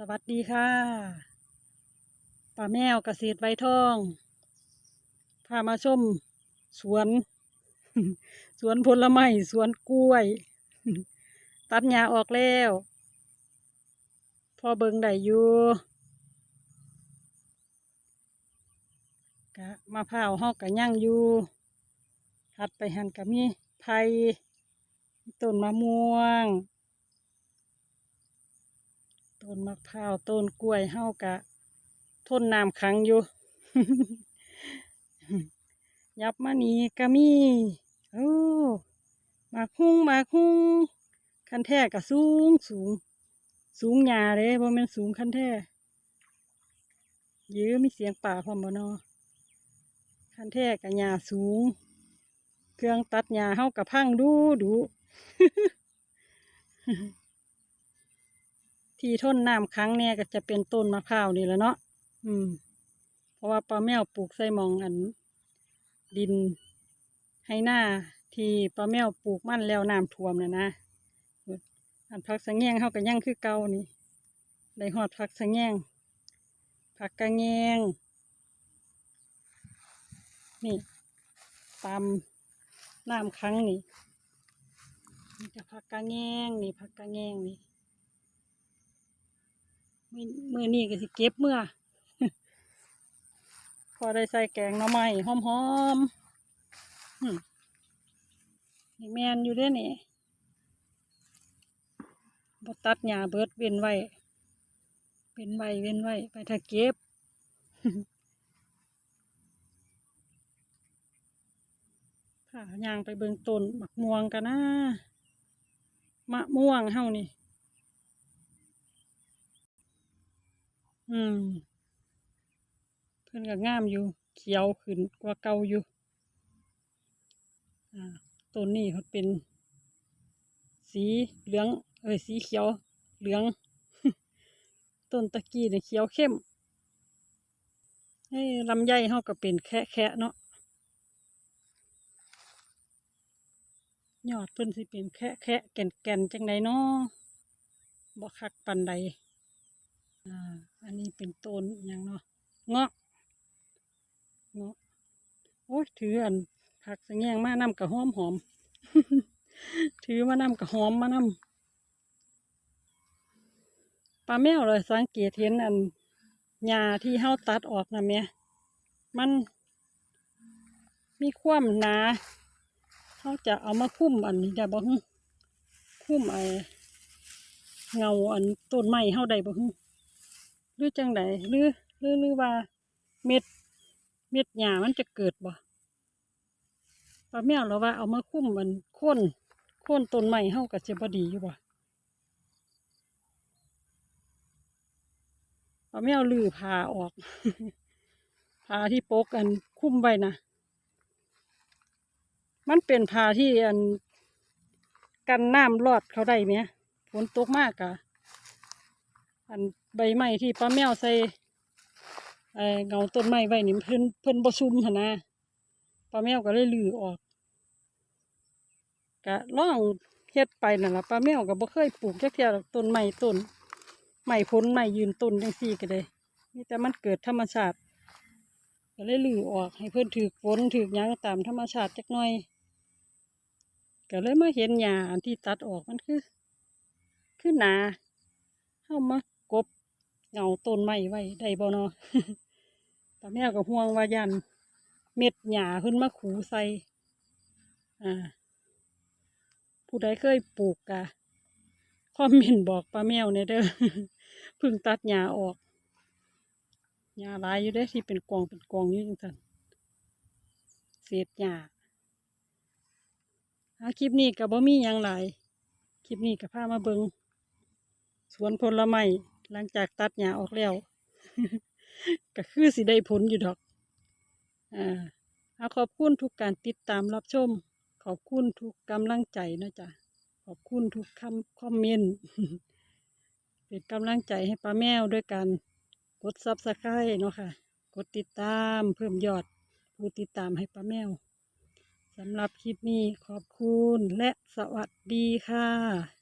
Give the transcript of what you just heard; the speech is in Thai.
สวัสดีค่ะป้าแมวเกษตรใบทอง พามาชม สวน สวนผลไม้สวนกล้วย ตัดหญ้าออกแล้ว พอเบิงได้อยู่กะมะพร้าวเฮากะย่างอยู่หัดไปหันกะมีไผ่ต้นมะม่วง ต้นมะพร้าวต้นกล้วยเฮากะทนน้ำขังอยู่ ยับมานี่ก็มีโอ้มากฮุ้งมากฮุ้งคันแท้ก็สูงสูง สูงหญ้าเด้บ่แม่นสูงคันแท้ยื้อมีเสียงป่าพร้อมบ่นาะคันแท้ก็หญ้าสูง เครื่องตัดหญ้าเฮาก็พังดูดู ที่ทนน้ำค้างเนี่ยก็จะเป็นต้นมะพร้าวนี่แหละเนาะอืม เพราะว่าปลาแมวปลูกใส่หมองอัน ดินให้หน้าที่ปลาแมวปลูกมันแล้วน้ำท่วมน่ะนะอันผักสะแงงเขาก็ยังคือเก่านี่ได้หอดผักสะแงงผักกระแงงนี่ตามน้ำค้างนี่นี่จะผักกระแงงนี่ผักกระแงงนี่ มือมือนี่ก็สิเก็บเมื่อ พอได้ใส่แกงหน่อไม้หอมๆอืมนี่แมนอยู่ด้อนี่บตัดหญ้าเบิดเว้นไว้เว้นไว้เว้นไว้ไปถ้าเก็บผ่ายางไปเบิงต้นมะม่วงกันนะมะม่วงเฮานี่ อืม เพิ่อนก็งามอยู่ เขียวขึ้นกว่าเก่าอยู่ อ่าต้นนี้เขาเป็น สีเหลือง เอ้ยสีเขียวเหลือง ต้นตะกี้เนี่ยเขียวเข้มเอ้ยลำไยเฮาก็เป็นแคะแคะเนาะยอดเพิ่นสิเป็นแคะแคะแก่นแก่นจังไดเนาะบ่คักปานใด อ่า อันนี้เป็นต้นยังเนาะเงาะเงาะโอ้ยถืออันผักสะแงงมานำกระหอมหอม ถือมานำกระหอมมานำปลาแมวเลยสังเกตเห็นอันหญ้าที่เฮาตัดออกนะแม่มันมีความหนาเฮาจะเอามาคุ้มอันนี้ได้บ่คุ้มไอเงาอันต้นไม้เฮาได้บ่ฮึ หรือจังไดหรือหรือหรือว่าเม็ด เม็ดหญ้ามันจะเกิดบ่ปลาแมวเราว่าเอามาคุ้มมันค่นค่นต้นไม้เฮาก็จะบ่ดีอยู่บ่ปลาแมวลือผ่าออกผ่าที่ปกอันคุ้มไว้นะมันเป็นผ่าที่อันกันน้ำรอดเขาได้ไหมฝนตกมากกะอัน ใบไม้ที่ป้าแมวใส่เงาต้นไม้ไว้นี่เพิ่นเพิ่นบ่ซุ่มหนนะป้าแมวก็เลยลือออกก็ลองเฮ็ดไปนั่นละป้าแมวก็บ่เคยปลูกจักเที่ยต้นไม้ต้นไม้ผลไม้ยืนต้นจังซี่ก็ได้มีแต่มันเกิดธรรมชาติก็เลยลือออกให้เพิ่นถือฝนถือหยังตามธรรมชาติจักหน่อยก็เลยมาเห็นหญ้าอันที่ตัดออกมันคือ คือหนาเข้ามา เงาต้นไม้ไว้ได้บ่เนาะตาแมวก็ห่วงว่ายันเม็ดหญ้าขึ้นมาขูใส่อ่า ผู้ใดเคยปลูกกะคอมเมนต์บอกป้าแมวเนี่ยเด้อเพิ่งตัดหญ้าออกหญ้าลายอยู่เด้ที่เป็นกองเป็นกองอยู่จังซั่นเศษหญ้าอาคลิปนี้ก็บ่มีหยังหลคลิปนี้ก็พามาเบิงสวนผลไม้ หลังจากตัดหญ้าออกแล้วก็คือสิได้ผลอยู่ดอกอ่าเอาขอบคุณทุกการติดตามรับชม ขอบคุณทุกกำลังใจนะจ๊ะขอบคุณทุกคำคอมเมนต์เป็นกำลังใจให้ป้าแมวด้วยการกดซับสไครต์เนาะค่ะ กดติดตามเพิ่มยอดผู้ติดตามให้ป้าแมวสำหรับคลิปนี้ขอบคุณและสวัสดีค่ะ